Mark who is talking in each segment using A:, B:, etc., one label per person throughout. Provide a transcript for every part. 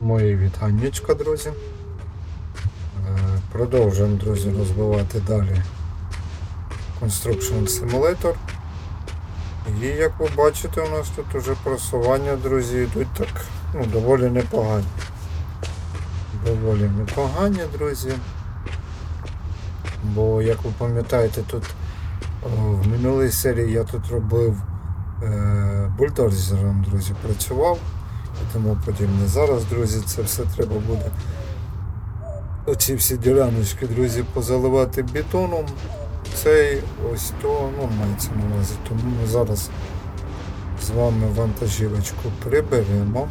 A: Мої вітаннячка, друзі. Е, Продовжуємо, друзі, розвивати далі Construction Simulator. І як ви бачите, у нас тут уже просування, друзі, йдуть так, ну, доволі непогані. Доволі непогані, друзі. Бо, як ви пам'ятаєте, тут в минулій серії я тут робив е, бульдозером, друзі, працював тому подібне. Зараз, друзі, це все треба буде. Оці всі діляночки, друзі, позаливати бетоном. Цей ось то, ну, мається на увазі. Тому ми зараз з вами вантажівочку приберемо.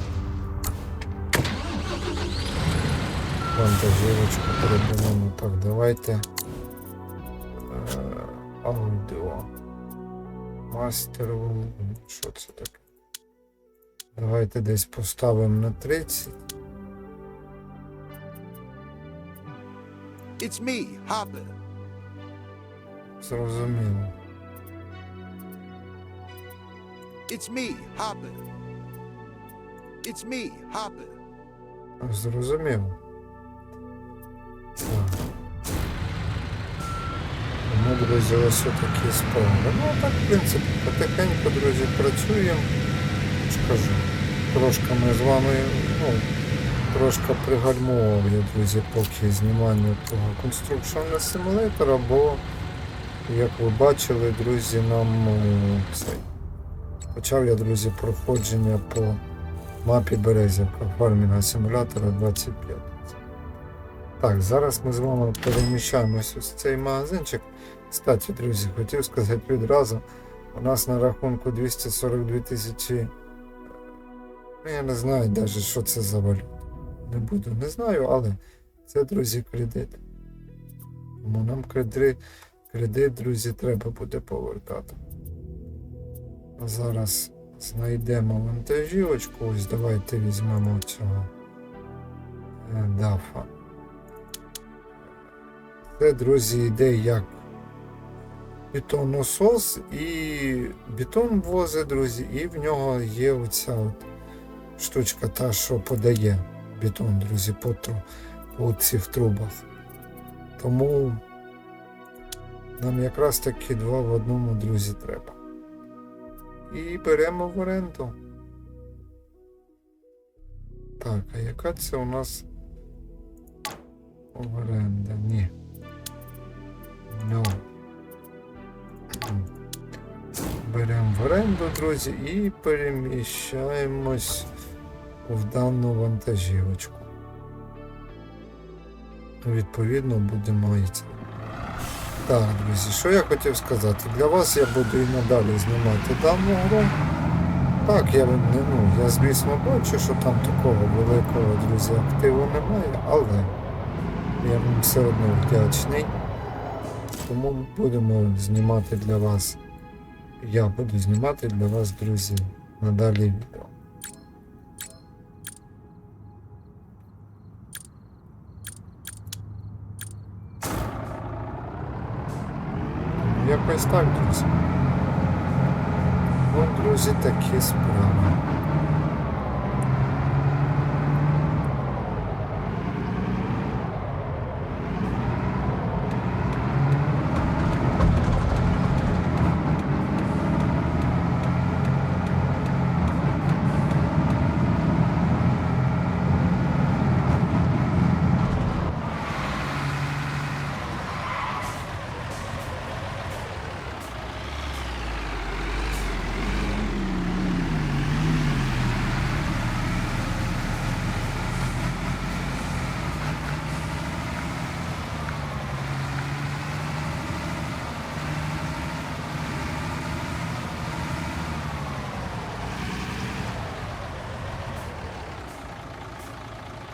A: Вантажівочку приберемо. Так, давайте. Е, Аудіо. Мастер. Що це таке? Давайте десь поставимо на 30.
B: It's me, Hopper.
A: Зрозуміло.
B: It's me, Hopper. It's me, Hopper.
A: Зрозуміло. Так. Тому, друзі, ось такі справи. Ну, так, в принципі, потихеньку, друзі, працюємо. Кажу, трошки ми з вами, ну, трошки пригальмував я, друзі, поки знімання того конструкційного симулятора, бо, як ви бачили, друзі, нам е, цей. Почав я, друзі, проходження по мапі Березівка фармінга симулятора 25. Так, зараз ми з вами переміщаємось ось в цей магазинчик. Кстати, друзі, хотів сказати відразу. У нас на рахунку 242 тисячі. Ну, я не знаю навіть, що це за валюта. Не буду, не знаю, але це, друзі, кредит. Тому нам кредит, кредит, друзі, треба буде повертати. А зараз знайдемо вантажівочку. Ось давайте візьмемо цього е, дафа. Це, друзі, йде як бетоносос і бетон возить, друзі, і в нього є оця от штучка, та, що подає бетон, друзі, по, по цих трубах. Тому нам якраз таки два в одному, друзі, треба. І беремо в оренду. Так, а яка це у нас оренда? Ні. Ну. Беремо в оренду, друзі, і переміщаємось в дану вантажівочку. Відповідно, будемо йти. Так, друзі, що я хотів сказати? Для вас я буду і надалі знімати дану гру. Так, я, ну, я звісно бачу, що там такого великого, друзі, активу немає, але я вам все одно вдячний. Тому будемо знімати для вас. Я буду знімати для вас, друзі, надалі відео. Тому Якось так, друзі. Ну, друзі,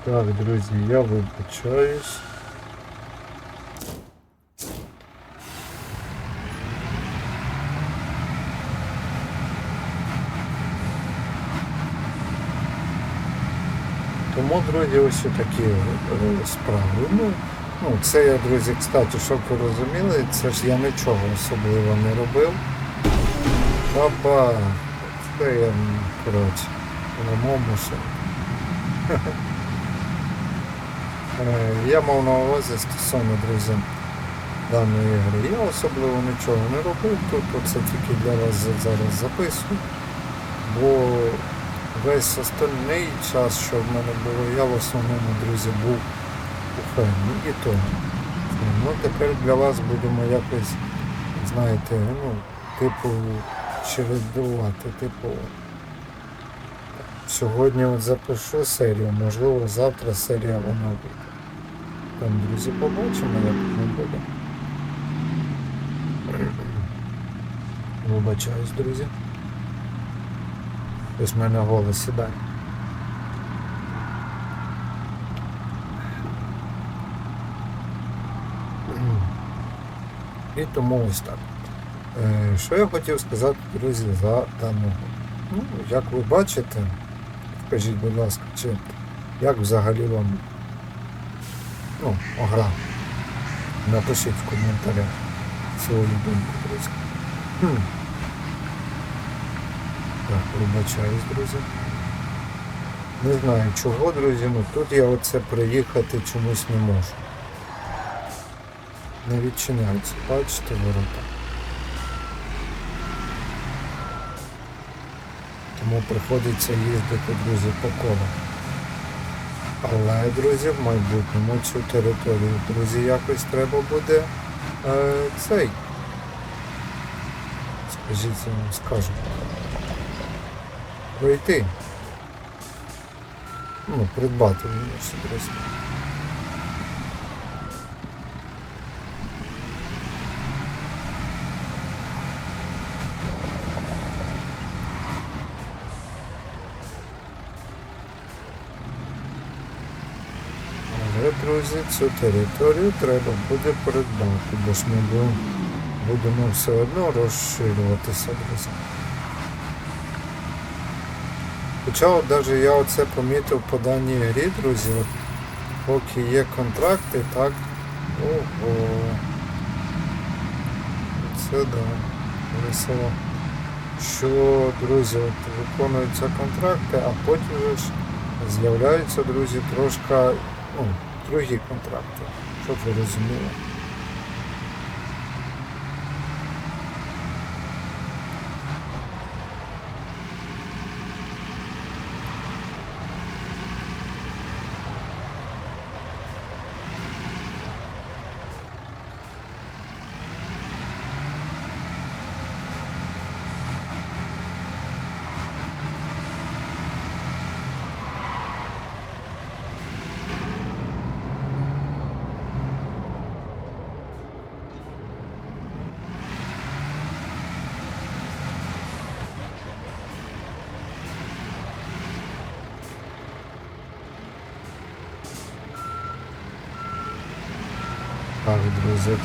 A: Так, друзі, я вибачаюсь. Тому, друзі, ось такі е, справи. Ну, ну, це я, друзі, кстати, щоб ви розуміли, це ж я нічого особливо не робив. Баба, це я, коротше, Е, Я мав на увазі стосовно друзі даної гри. Я особливо нічого не робив тут, оце тільки для вас зараз записую. Бо весь остальний час, що в мене було, я в основному, друзі, був у фермі і то. Ну тепер для вас будемо якось, знаєте, ну, типу, чередувати, типу. Сьогодні от запишу серію, можливо, завтра серія вона вийде. Там, друзі, побачимо, як воно буде. Вибачаюсь, друзі. Ось в мене голос сідає. І тому ось так. Е, Що я хотів сказати, друзі, за дану гру? Ну, як ви бачите, скажіть, будь ласка, чи як взагалі вам ну, гра? Напишіть в коментарях свою думку, друзі. Хм. Так, вибачаюсь, друзі. Не знаю чого, друзі, ну тут я оце приїхати чомусь не можу. Не відчиняються, бачите ворота. Тому приходиться їздити, друзі, по колу. Але, друзі, в майбутньому цю територію, друзі, якось треба буде е, цей. Скажіть, я вам скажу. Пройти. Ну, придбати вірніше, друзі. Але, друзі, цю територію треба буде придбати, бо ж ми будемо, все одно розширюватися, друзі. Хоча навіть я оце помітив по даній грі, друзі, от, поки є контракти, так, ого, це да, весело. Що, друзі, от виконуються контракти, а потім ж з'являються, друзі, трошки, ну, другі контракти, щоб ви розуміли.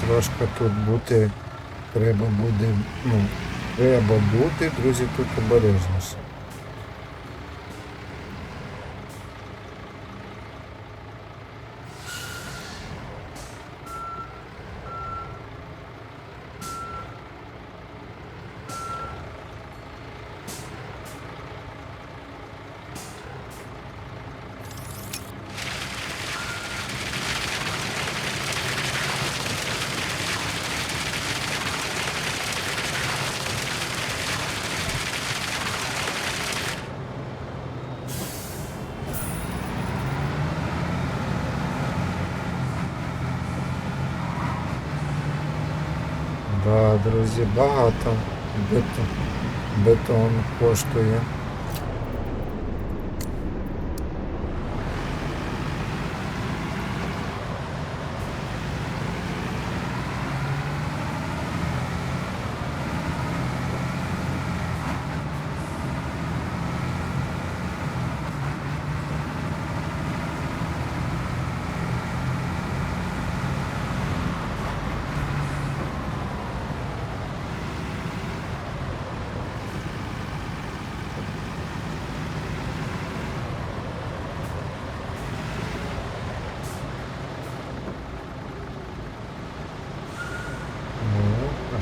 A: Трошки тут бути треба буде, ну, треба бути, друзі, тут обережніше. Да, друзі, багато бетон, бетон коштує.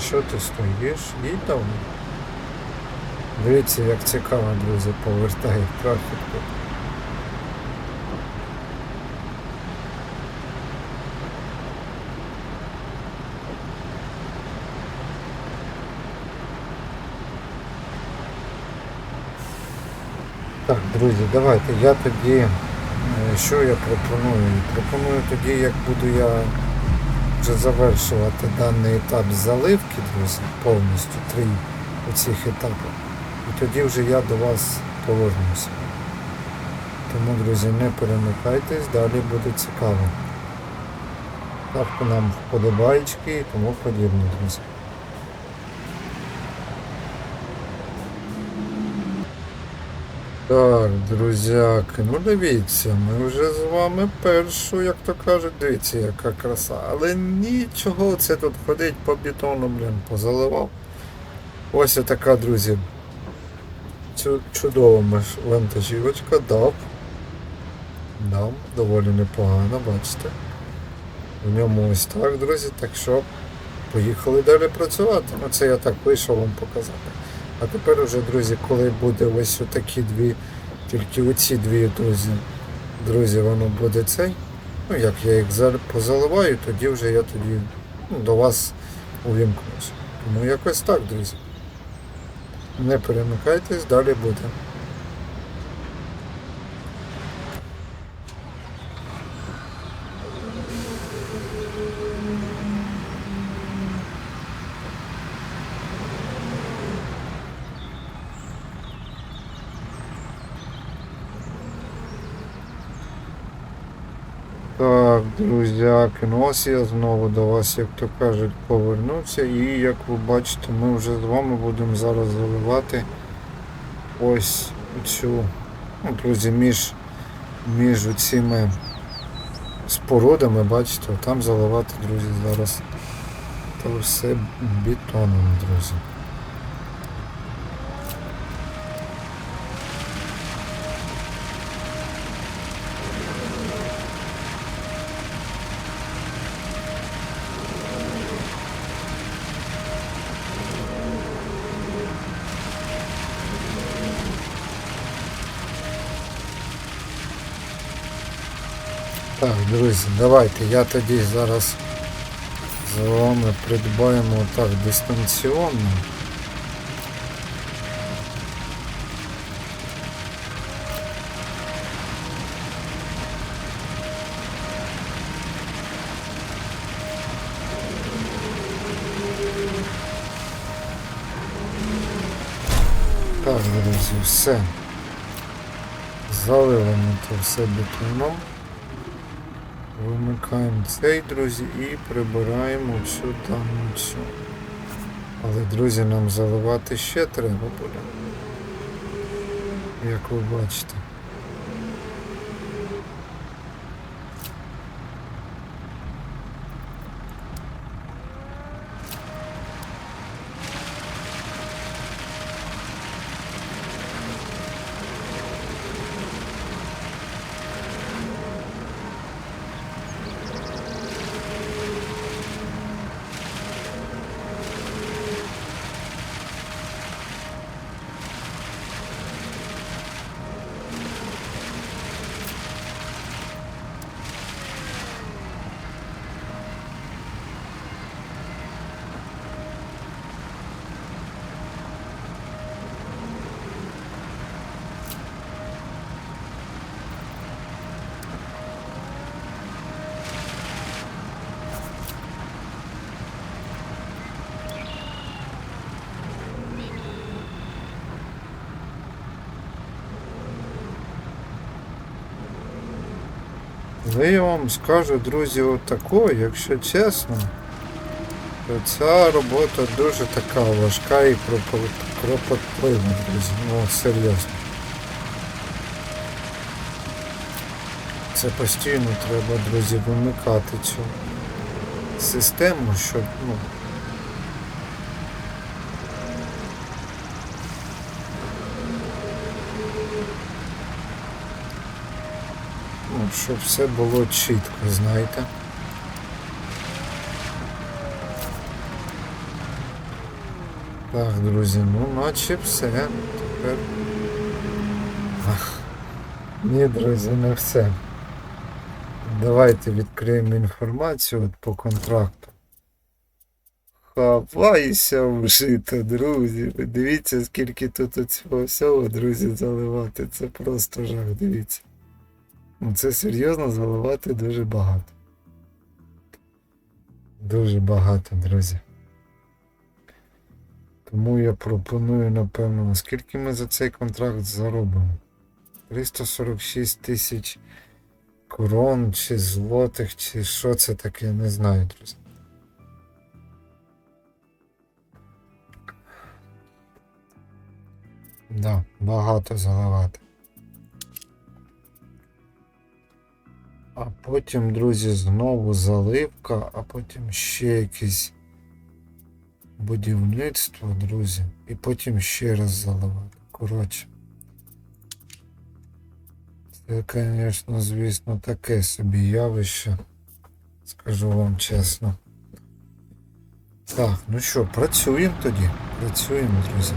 A: Що ти стоїш? Їдь там. Дивіться, як цікаво, друзі, повертає трафіку. Так, друзі, давайте я тоді, е, що я пропоную? Пропоную тоді, як буду я вже завершувати даний етап заливки, друзі, повністю три оцих етапи. І тоді вже я до вас повернуся. Тому, друзі, не перемикайтесь, далі буде цікаво. Так нам вподобайки і тому подібне, друзі. Так, друзяки, ну дивіться, ми вже з вами першу, як то кажуть, дивіться, яка краса. Але нічого це тут ходить по бетону, блін, позаливав. Ось така, друзі. Чудова вантажівочка дав. Дав, доволі непогано, бачите. В ньому ось так, друзі, так що поїхали далі працювати. Ну це я так вийшов вам показати. А тепер уже, друзі, коли буде ось такі дві, тільки оці дві, друзі, друзі, воно буде цей. Ну як я їх позаливаю, тоді вже я тоді ну, до вас увімкнусь. Тому якось так, друзі. Не перемикайтесь, далі буде. Друзяки, ну ось я знову до вас, як то кажуть, повернувся. І як ви бачите, ми вже з вами будемо зараз заливати ось цю, ну, друзі, між, між цими спорудами, бачите, там заливати, друзі, зараз то все бетоном, друзі. Друзі, давайте я тоді зараз з вами придбаємо так дистанційно. Так, друзі, все. Залили ми то все бетоном. Вимикаємо цей, друзі, і прибираємо всю дану цю. Але, друзі, нам заливати ще треба буде. Як ви бачите. Але я вам скажу, друзі, отако, якщо чесно, то ця робота дуже така важка і кропо- кропотлива, друзі. Ну, серйозно. Це постійно треба, друзі, вимикати цю систему, щоб, ну. Ну, щоб все було чітко, знаєте. Так, друзі, ну наче все. Тепер. Ах. Ні, друзі, не все. Давайте відкриємо інформацію от по контракту. Хапайся в жито, друзі. Дивіться, скільки тут цього всього, друзі, заливати. Це просто жах, дивіться. Ну, Це серйозно заливати дуже багато. Дуже багато, друзі. Тому я пропоную, напевно, скільки ми за цей контракт заробимо? 346 тисяч корон чи злотих, чи що це таке, не знаю, друзі. Да, багато заливати. А потім, друзі, знову заливка, а потім ще якесь будівництво, друзі. І потім ще раз заливати. Коротше. Це, звісно, звісно, таке собі явище. Скажу вам чесно. Так, ну що, працюємо тоді. Працюємо, друзі.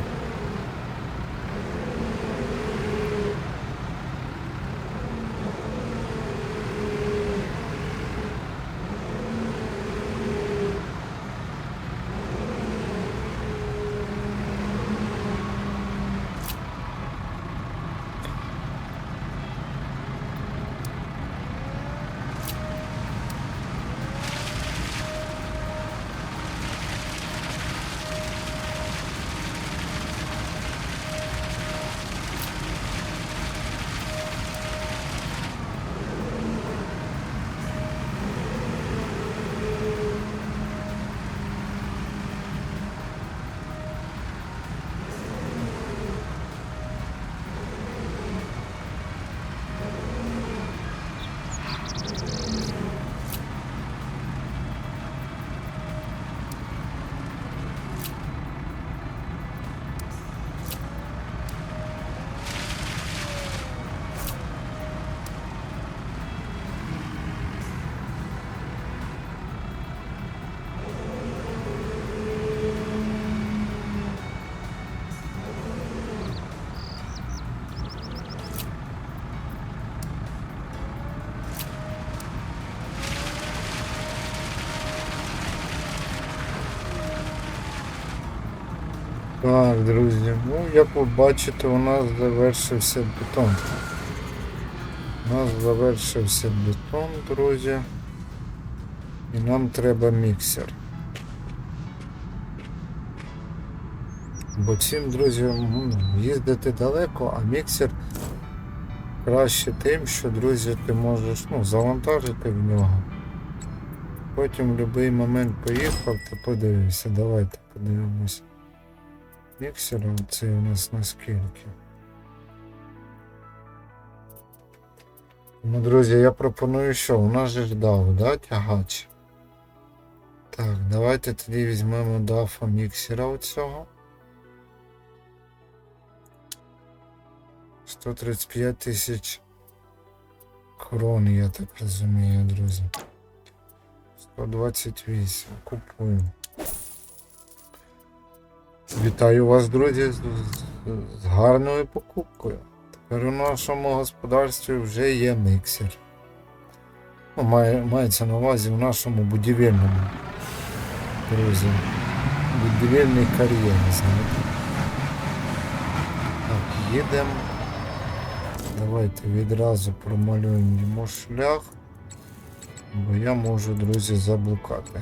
A: Так, друзі, ну як ви бачите, у нас завершився бетон. У нас завершився бетон, друзі. І нам треба міксер. Бо цим, друзі, ну, їздити далеко, а міксер краще тим, що, друзі, ти можеш ну, завантажити в нього. Потім в будь-який момент поїхав, то подивився. Давайте подивимось. Міксер це у нас наскільки. Ну, друзі, я пропоную що? У нас же ж дав, да, тягач? Так, давайте тоді візьмемо дафа міксера оцього. 135 тисяч крон, я так розумію, друзі. 128. Купуємо. Вітаю вас, друзі, з, гарною покупкою. Тепер у нашому господарстві вже є миксер. Ну, має, мається на увазі в нашому будівельному. Друзі. Будівельний кар'єр, знаєте. Так, їдемо. Давайте відразу промалюємо йому шлях, бо я можу, друзі, заблукати.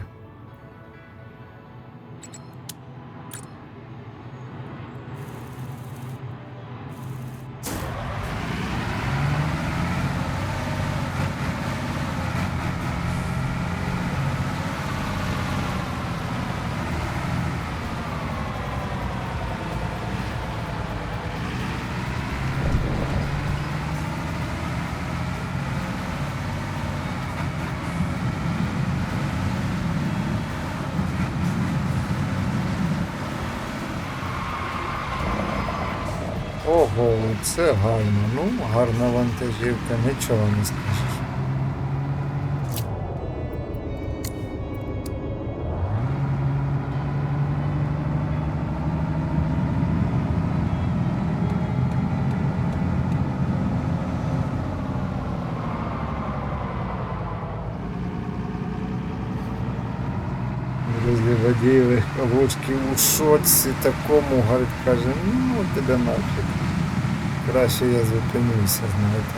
A: Це гарно. Ну, гарна вантажівка, нічого не скажеш. Друзі, легковушки у шоці такому, говорить, каже, ну тебе нафіг. Краще я зупинюся, знаєте.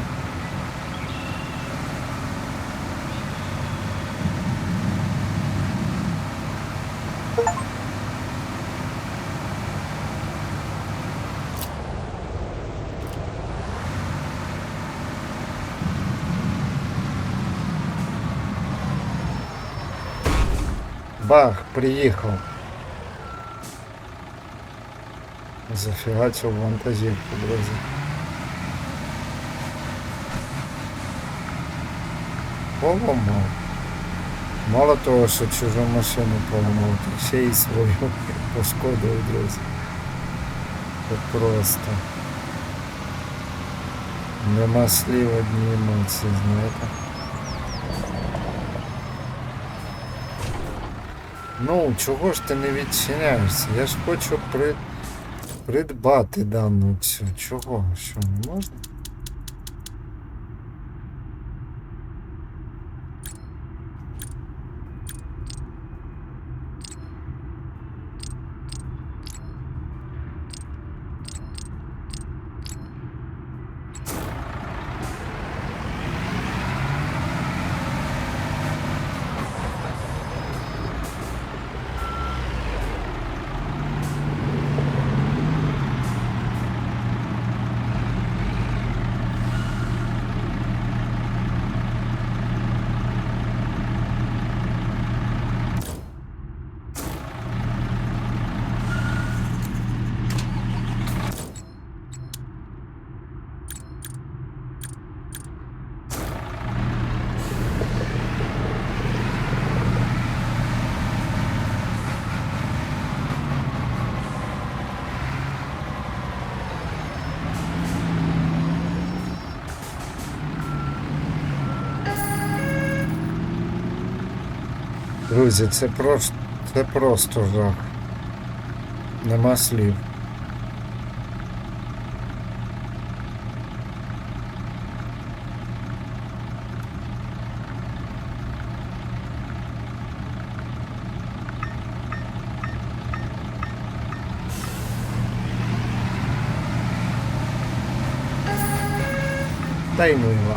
A: Бах, приїхав. Зафігачив вантажівку, друзі. Поламав. Мало того, що чужу машину поламав, так ще й свою пошкодив, друзі. Це просто. Нема слів одні емоції, знаєте. Ну, чого ж ти не відчиняєшся? Я ж хочу при... придбати дану цю. Чого? Що не можна? Друзі, це просто, це просто жах. Нема слів. Та й ну і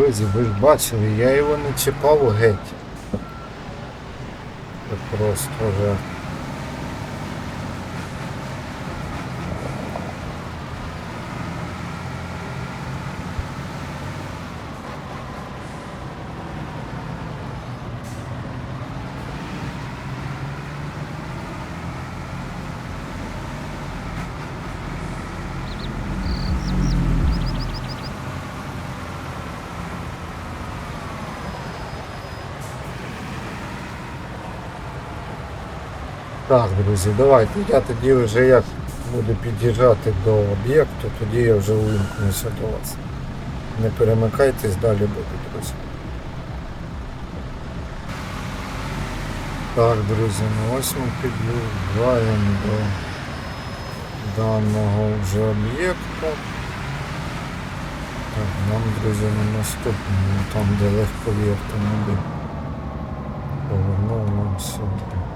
A: Друзі, ви ж бачили, я його не чіпав геть. Просто жах. Так, друзі, давайте. Я тоді вже як буду під'їжджати до об'єкту, тоді я вже увімкнуся до вас. Не перемикайтесь, далі буде, друзі. Так, друзі, ну ось ми під'їжджаємо до даного вже об'єкту. Так, нам, друзі, на наступному, там де легкові автомобіль. Повернув нам сюди.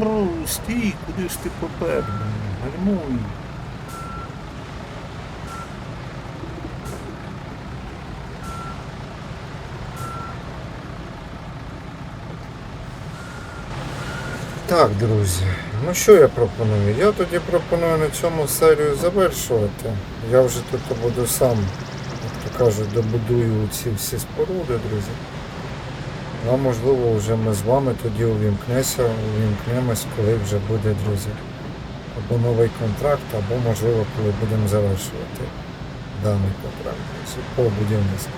A: Ру, стій, куди ж ти попер? Гальмуй. Так, друзі, ну що я пропоную? Я тоді пропоную на цьому серію завершувати. Я вже тут буду сам, як то кажуть, добудую ці всі споруди, друзі. А можливо вже ми з вами тоді увімкнемося, увімкнемось, коли вже буде, друзі, або новий контракт, або можливо, коли будемо завершувати даний контракт по будівництву.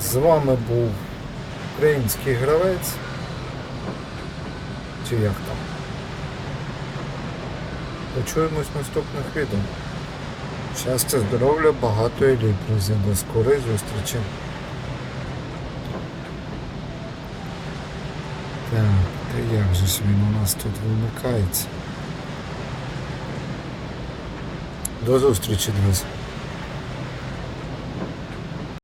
A: З вами був український гравець. Чи як там? Почуємось в наступних відео. Щастя, здоров'я, багато еліт, друзі. До скорої зустрічі. Так, та як же ж він у нас тут вимикається? До зустрічі, друзі.